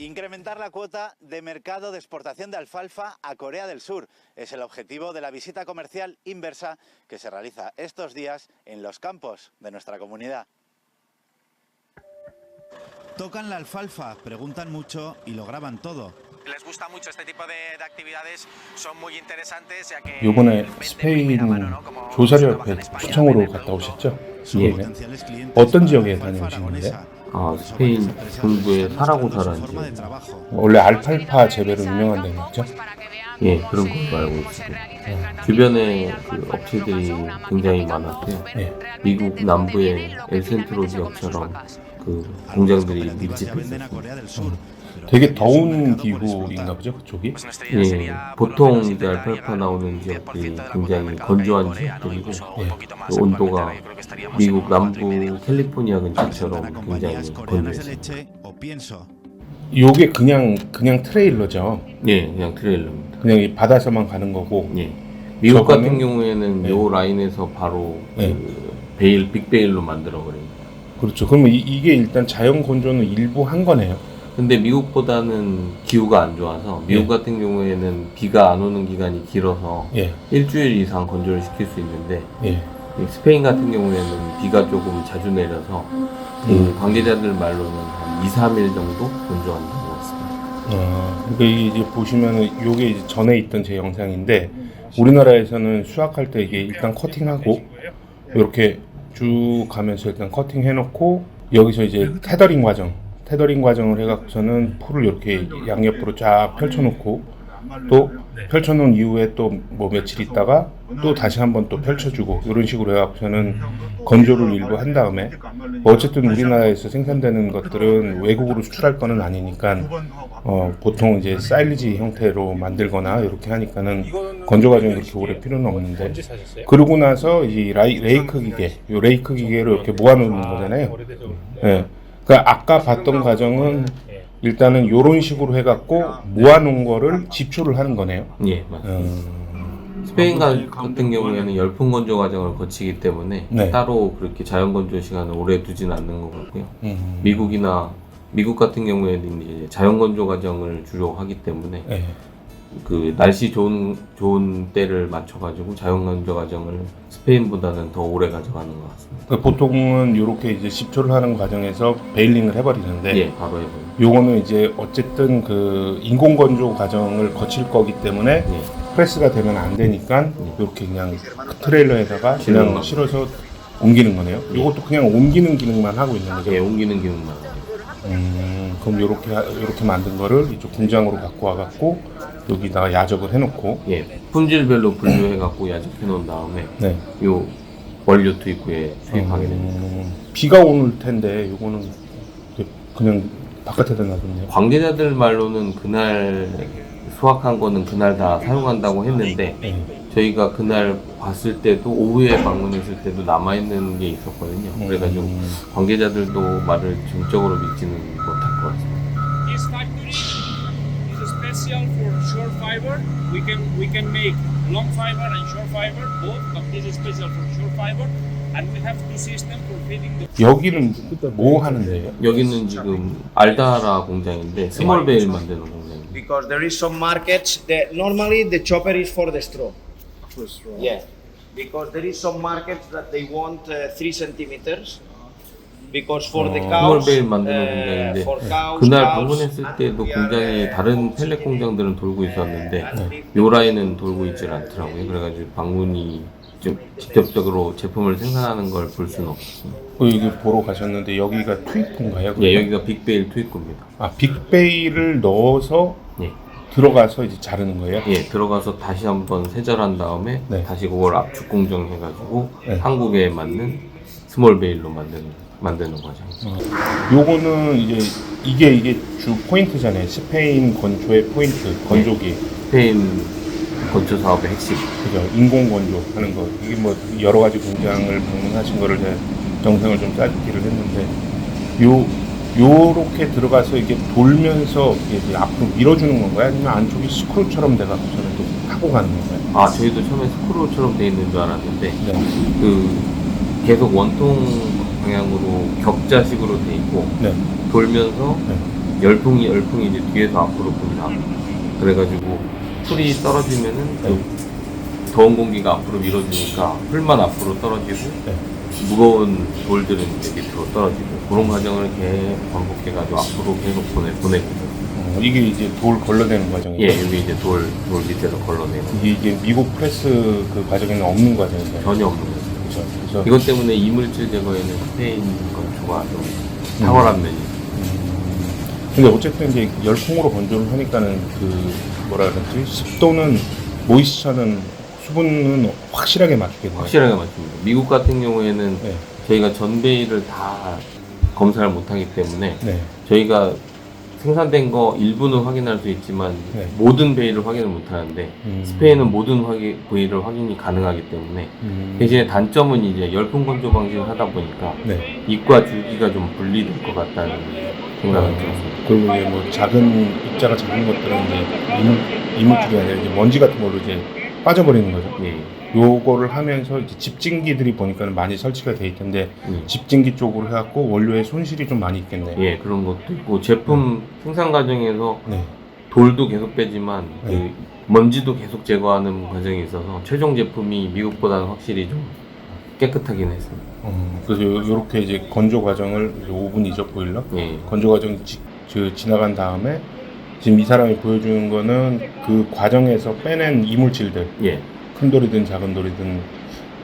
Incrementar la cuota de mercado de exportación de alfalfa a Corea del Sur es el objetivo de la visita comercial inversa que se realiza estos días en los campos de nuestra comunidad. Tocan la alfalfa, preguntan mucho y lo graban todo. Les gusta mucho este tipo de, de actividades, son muy interesantes ya que 요번에 venden de 스페인 primera mano, ¿no? Como 조사료협회 trabaja en España, 초청으로 venden 갔다 todo. 오셨죠? Sus 예. potenciales clientes 어떤 para la 지역에 alfalfa 다녀오시는데? aragonesa. 아, 스페인 varias empresas 동부의 han mostrado 사라고사라는 su forma de 지역. trabajo. 원래 알팔파 재배로 유명한 데는 있죠? 예, 그런 걸로 알고 있습니다. 주변에 그 업체들이 굉장히 많았고요. 예. 미국 남부의 엘센트로 지역처럼 그 공장들이 밀집했었어요. Pero 되게 더운 기후인가. 보죠, 그쪽이? 예, 보통 이제 llegar 나오는 un 10% 지역들이 de la cuota de 굉장히 건조한. 지역들이고 예. 그 온도가 미국. 남부 캘리포니아 근처처럼 굉장히 pienso. 요게 그냥 그냥 트레일러죠. 예, 그냥 트레일러입니다. 그냥 이 바다서만 가는 거고. 예. 미국 저거는- 같은 경우에는 네. 요 라인에서 바로 네. 그 베일, 빅베일로 만들어 버립니다. 그렇죠. 그러면 이, 이게 일단 자연 건조는 일부 한 거네요. 근데 미국보다는 기후가 안 좋아서 미국 예. 같은 경우에는 비가 안 오는 기간이 길어서 예, 일주일 이상 건조를 시킬 수 있는데 예. 이 스페인 같은 경우에는 비가 조금 자주 내려서 그 음. 관계자들 말로는 한 2, 3일 정도 건조한다고 했습니다. 어, 그러니까 이게 이제 보시면은 요게 이제 전에 있던 제 영상인데 우리나라에서는 수확할 때 이게 일단 커팅하고 이렇게 쭉 가면서 일단 커팅 해놓고 여기서 이제 테더링 과정, 테더링 과정을 해갖고서는 풀을 이렇게 양옆으로 쫙 펼쳐놓고 또 펼쳐놓은 이후에 또 뭐 며칠 있다가 또 다시 한번 또 펼쳐주고 이런 식으로 해갖고서는 건조를 일부 한 다음에 뭐 어쨌든 우리나라에서 생산되는 것들은 외국으로 수출할 거는 아니니까 어, 보통 이제 사일리지 형태로 만들거나 이렇게 하니까는 건조 과정이 그렇게 오래 필요는 없는데 그러고 나서 이 라이, 레이크 기계, 요 레이크 기계로 이렇게 모아놓는 거잖아요. 예. 그러니까 아까 봤던 과정은 일단은 이런 식으로 해갖고 모아놓은 거를 집초를 하는 거네요. 예, 맞습니다. 음, 스페인 가- 같은 경우에는 열풍 건조 과정을 거치기 때문에 네. 따로 그렇게 자연 건조 시간을 오래 두진 않는 것 같고요. 음, 미국이나 미국 같은 경우에는 이제 자연 건조 과정을 주로 하기 때문에 예. 그 날씨 좋은 좋은 때를 맞춰 가지고 자연 건조 과정을 스페인보다는 더 오래 가져가는 것 같습니다. 그러니까 보통은 이렇게 이제 집초를 하는 과정에서 베일링을 해버리는데 예, 바로 해보요. 요거는 이제 어쨌든 그 인공 건조 과정을 거칠 거기 때문에 예, 프레스가 되면 안 되니까 이렇게 그냥 그 트레일러에다가 그냥 거. 실어서 옮기는 거네요. 이것도 그냥 옮기는 기능만 하고 있는 거죠. 예, 옮기는 기능만. 해요. 음, 그럼 요렇게 하- 요렇게 만든 거를 이쪽 공장으로 갖고 와갖고 여기다가 야적을 해놓고 예, 품질별로 분류해 갖고 야적해 놓은 다음에 네. 요 원료 투입구에 투입하게 됩니다. 음, 비가 오는 텐데 요거는 이렇게 그냥 바깥에다 놔뒀네요. 관계자들 말로는 그날 수확한 거는 그날 다 사용한다고 했는데 네. 저희가 그날 봤을 때도 오후에 방문했을 때도 남아 있는 게 있었거든요. 그래가지고 음, 관계자들도 말을 전적으로 믿지는 못할 것 같습니다. This factory is special for short fiber. We can we can make long fiber and short fiber both, but this is special for short fiber. And we have two systems for feeding the 여기는 뭐 하는데요? 여기는 지금 알다라 공장인데 스몰 베일 만드는 공장입니다. because there is some markets that normally the chopper is for the straw. Yeah, because there is some markets that they want uh, three centimeters. Because for the 어, cows, 스몰 베일 만드는 uh, 공장인데 그날 cows, 방문했을 때도 공장이 uh, 다른 펠렛 공장들은 돌고 있었는데 요 라인은 돌고 있질 않더라고요. 그래가지고 방문이 좀 직접적으로 제품을 생산하는 걸 볼 수는 없었습니다. 그 여기 보러 가셨는데 여기가 투입구인가요? 예, 여기가 빅베일 투입구입니다. 아 빅베이를 넣어서 예. 들어가서 이제 자르는 거예요? 예, 들어가서 다시 한번 세절한 다음에 네. 다시 그걸 압축 공정 해가지고 네. 한국에 맞는 스몰 베일로 만드는 만드는 과정. 요거는 이제 이게 이게 주 포인트잖아요. 스페인 건조의 포인트, 건조기. 스페인 건조 사업의 핵심. 그죠? 인공 건조 하는 거. 이게 뭐 여러 가지 공장을 방문하신 거를 제가 영상을 좀 짜기를 했는데 요 요렇게 들어가서 이게 돌면서 이게 앞으로 밀어주는 건가요? 아니면 안쪽이 스크루처럼 돼갖고서는 또 타고 가는 건가요? 아, 저희도 처음에 스크롤처럼 돼 있는 줄 알았는데 네. 그 계속 원통 방향으로 격자식으로 돼 있고 네. 돌면서 네. 열풍이 열풍이 이제 뒤에서 앞으로 분다. 그래가지고 풀이 떨어지면은 그 더운 공기가 앞으로 밀어주니까 풀만 앞으로 떨어지고 네. 무거운 돌들은 이제 밑으로 떨어지고 그런 과정을 계속 반복해가지고 앞으로 계속 보내 보내거든요. 어, 이게 이제 돌 걸러내는 과정이에요. 예, 여기 이제 돌, 돌 밑에서 걸러내는 이게, 이게 미국 프레스 그 과정에는 없는 과정이에요. 전혀 없는 거죠. 그렇죠. 이것 때문에 이물질 제거에는 스페인 건조가 좀 탁월한 면이 있어요. 근데 어쨌든 이제 열풍으로 건조를 하니까는 그 뭐라 그러지 습도는 모이스처는 수분은 확실하게 맞추겠네요. 확실하게 맞습니다. 미국 같은 경우에는 네. 저희가 전 베일을 다 검사를 못하기 때문에 네. 저희가 생산된 거 일부는 확인할 수 있지만 네. 모든 베일을 확인을 못 하는데 음. 스페인은 모든 확인, 베일을 확인이 가능하기 때문에 음. 대신에 단점은 이제 열풍 건조 방식을 하다 보니까 네. 입과 줄기가 좀 분리될 것 같다는 생각을 들었습니다. 그리고 이제 뭐 작은 입자가 작은 것들은 이제 이물 이물질이 아니라 이제 먼지 같은 걸로 이제 빠져버리는 거죠. 예. 요거를 하면서 이제 집진기들이 보니까는 많이 설치가 돼 있던데 예. 집진기 쪽으로 해갖고 원료에 손실이 좀 많이 있겠네. 예, 그런 것도 있고 제품 생산 과정에서 네. 돌도 계속 빼지만 네. 그 먼지도 계속 제거하는 과정이 있어서 최종 제품이 미국보다는 확실히 좀 깨끗하긴 했습니다. 어, 그래서 요- 요렇게 이제 건조 과정을 이제 오븐 이적 보일러 예. 건조 과정이 지, 저, 지나간 다음에 지금 이 사람이 보여주는 거는 그 과정에서 빼낸 이물질들 예. 큰 돌이든 작은 돌이든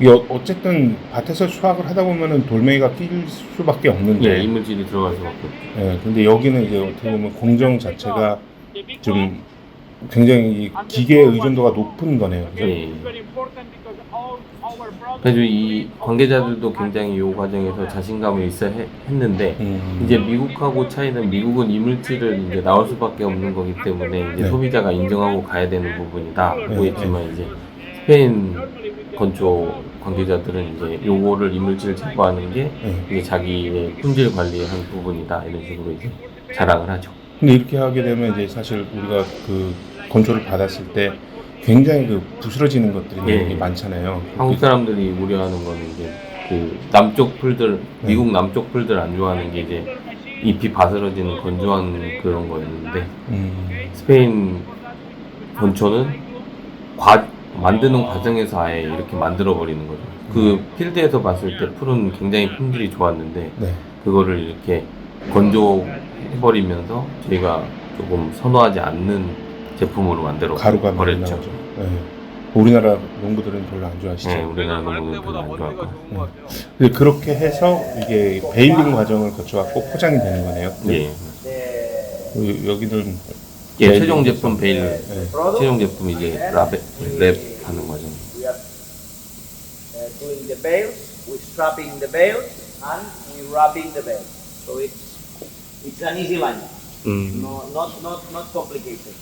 이게 어- 어쨌든 밭에서 수확을 하다 보면은 돌멩이가 낄 수밖에 없는데 예, 이물질이 없죠. 예, 근데 여기는 이제 어떻게 보면 공정 자체가 좀 굉장히 이 기계의 의존도가 높은 거네요. 그죠? 예. 그래서 이 관계자들도 굉장히 이 과정에서 자신감을 있어 해- 했는데 음, 이제 미국하고 차이는 미국은 이물질을 이제 나올 수밖에 없는 거기 때문에 이제 네. 소비자가 인정하고 가야 되는 부분이다 네, 고 했지만 이제 스페인 건조 관계자들은 이제 요거를 이물질 제거하는 게 예. 이제 자기의 품질 관리의 한 부분이다 이런 식으로 이제 자랑을 하죠. 근데 이렇게 하게 되면 이제 사실 우리가 그 건조를 받았을 때 굉장히 그 부스러지는 것들이 예. 많잖아요. 한국 사람들이 우려하는 거는 이제 그 남쪽 풀들 네. 미국 남쪽 풀들 안 좋아하는 게 이제 잎이 바스러지는 건조한 그런 거였는데 음, 스페인 건초는 과, 만드는 과정에서 아예 이렇게 만들어 버리는 거죠. 그 필드에서 봤을 때 풀은 굉장히 품질이 좋았는데 네. 그거를 이렇게 건조해 버리면서 저희가 조금 선호하지 않는 제품으로 만들어 가루가 많이 버렸죠. 나오죠. 예. 우리나라 농부들은 별로 안 좋아하시죠. 네, 우리나라 농구는 별로 안것 같아요. 근데 그렇게 해서 이게 베일링 과정을 거쳐갖고 포장이 되는 거네요. 예. 여- 여기는 예, 최종 제품 베일, 네. 최종 제품 이제 라베, 랩 하는 과정. We are uh, doing the bales, we strapping the bales, and we wrapping the bales. So it's it's an easy line. 음. No, not not not complicated.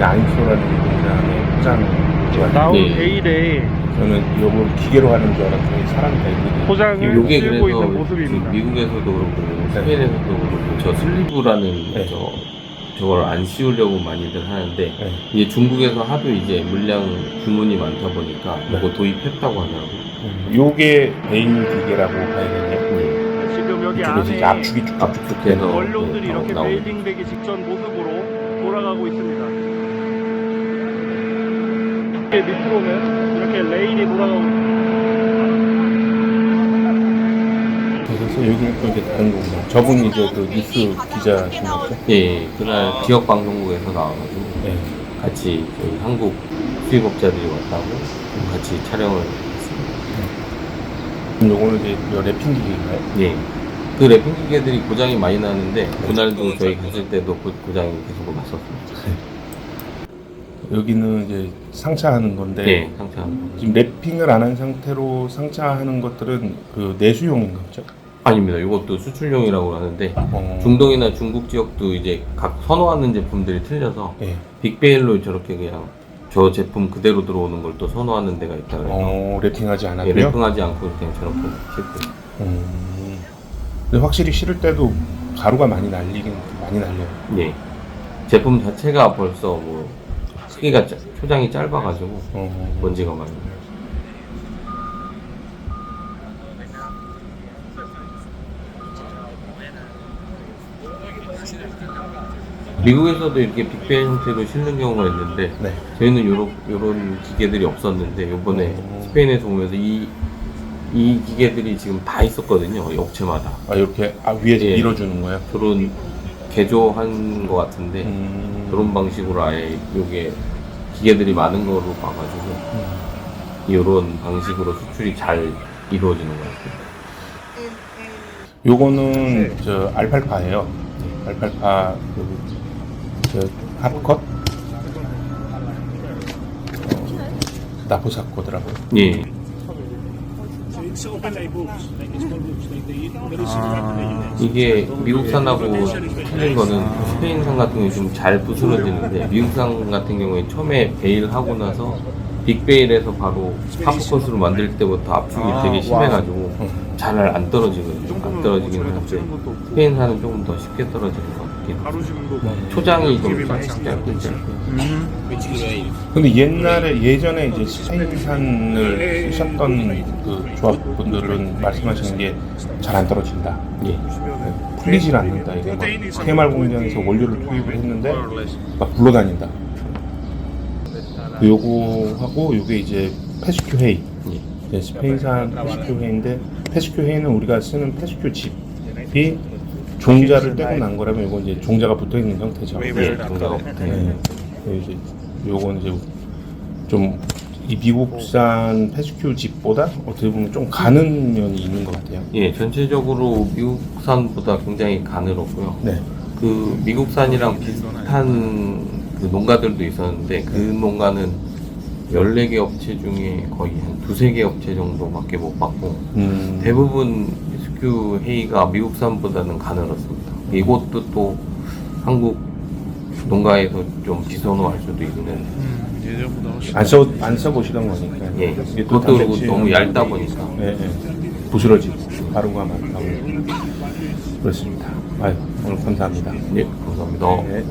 이제 아인소라는 공장의 포장 나온 예. 베일에 저는 요걸 기계로 하는 줄 알았더니 사람이 다 있거든요. 포장을 요게 들고 그래서 있는 그 모습입니다. 미국에서도 그렇고 스페인에서도 그렇고 저 슬리브라는 네. 저 저걸 안 씌우려고 많이들 하는데 네. 이게 중국에서 하도 이제 물량 주문이 많다 보니까 네. 이거 도입했다고 하더라고요. 음, 요게 베일 기계라고 봐야겠네요. 네. 지금 여기 이쪽에서 이제 안에 압축이 쭉쭉쭉 원료들이 네, 이렇게 나오고. 베일딩되기 직전 모습으로 돌아가고 있습니다. 이게 밑으로는 이렇게 레일이 돌아가고 있습니다. 그래서 또 이제 다른 거구나. 저분이 이제 그 뉴스 기자신 거죠? 예, 그날 지역 방송국에서 나와가지고 네. 같이 저희 한국 수입업자들이 왔다고 같이 촬영을 했습니다. 그럼 요거는 이제 요 랩핑 기계인가요? 예. 그 랩핑 기계들이 고장이 많이 나는데 그날도 저희 갔을 때도 고, 고장이 계속 났었습니다. 여기는 이제 상차하는 건데 네, 상처. 지금 랩핑을 안 한 상태로 상차하는 것들은 그 내수용인가 보죠? 아닙니다. 이것도 수출용이라고 하는데 어, 중동이나 중국 지역도 이제 각 선호하는 제품들이 틀려서 예. 빅베일로 저렇게 그냥 저 제품 그대로 들어오는 걸 또 선호하는 데가 있다 그래서 어, 랩핑하지 예, 않았고요. 랩핑하지 않고 그냥 저렇게 싣고 음, 근데 확실히 실을 때도 가루가 많이 날리긴 많이 날려요. 예. 제품 자체가 벌써 뭐 크기가 짜- 초장이 짧아가지고 어, 먼지가 많이. 나요. 미국에서도 이렇게 빅벤 형태로 실는 경우가 있는데 네. 저희는 요런 요런 기계들이 없었는데 요번에 스페인에서 오면서 이, 이 기계들이 지금 다 있었거든요. 이 업체마다. 아 이렇게 아, 위에서 예. 밀어주는 거야? 그런 개조한 것 같은데 음. 그런 방식으로 아예 요게 기계들이 많은 거로 봐가지고 이런 방식으로 수출이 잘 이루어지는 것 같아요. 요거는 저 알팔파예요. 알팔파 그, 저 하프컷 어, 나포사코더라고요. 예. US. 이게 미국산하고 틀린 거는 스페인산 같은 경우에 좀잘 부스러지는데 미국산 같은 경우에 처음에 베일 하고 나서 빅베일에서 바로 하프컷으로 만들 때부터 압축이 되게 심해가지고 잘 안 떨어지거든요. 안 떨어지긴 하는데 스페인산은 조금 더 쉽게 떨어지는 것 같긴 해요. 초장이 좀 짧고 짧고 근데 옛날에 예전에 이제 스페인산을 쓰셨던 그 조합분들은 말씀하시는 게 잘 안 떨어진다. 예. 풀리질 않는다. 이게 막 KMR 공장에서 원료를 투입을 했는데 막 굴러다닌다. 요거하고 요게 이제 페스큐 헤이. 예. 네, 스페인산 페스큐 헤이인데 페스큐 헤이는 우리가 쓰는 페스큐 칩이 종자를 떼고 난 거라면 이건 이제 종자가 붙어 있는 형태죠. 예, 종자가 붙어 있는. 네, 이제 요건 이제 좀 이 미국산 페스큐 칩보다 어떻게 보면 좀 가는 면이 있는 것 같아요. 예, 전체적으로 미국산보다 굉장히 가늘었고요. 네. 그 미국산이랑 비슷한 그 농가들도 있었는데 그 농가는 14개 업체 중에 거의 한 두세 개 업체 정도밖에 못 받고 음, 대부분 SQ 헤이가 미국산보다는 가늘었습니다. 이것도 또 한국 농가에서 좀 비선호할 수도 있는 안 써, 안 써보시던 거니까. 예, 이게 또 그것도 단백질- 너무 얇다 보니까 예, 예. 부스러지고, 가루가 많다고. 그렇습니다. 아유, 오늘 감사합니다. 예, 감사합니다. 네.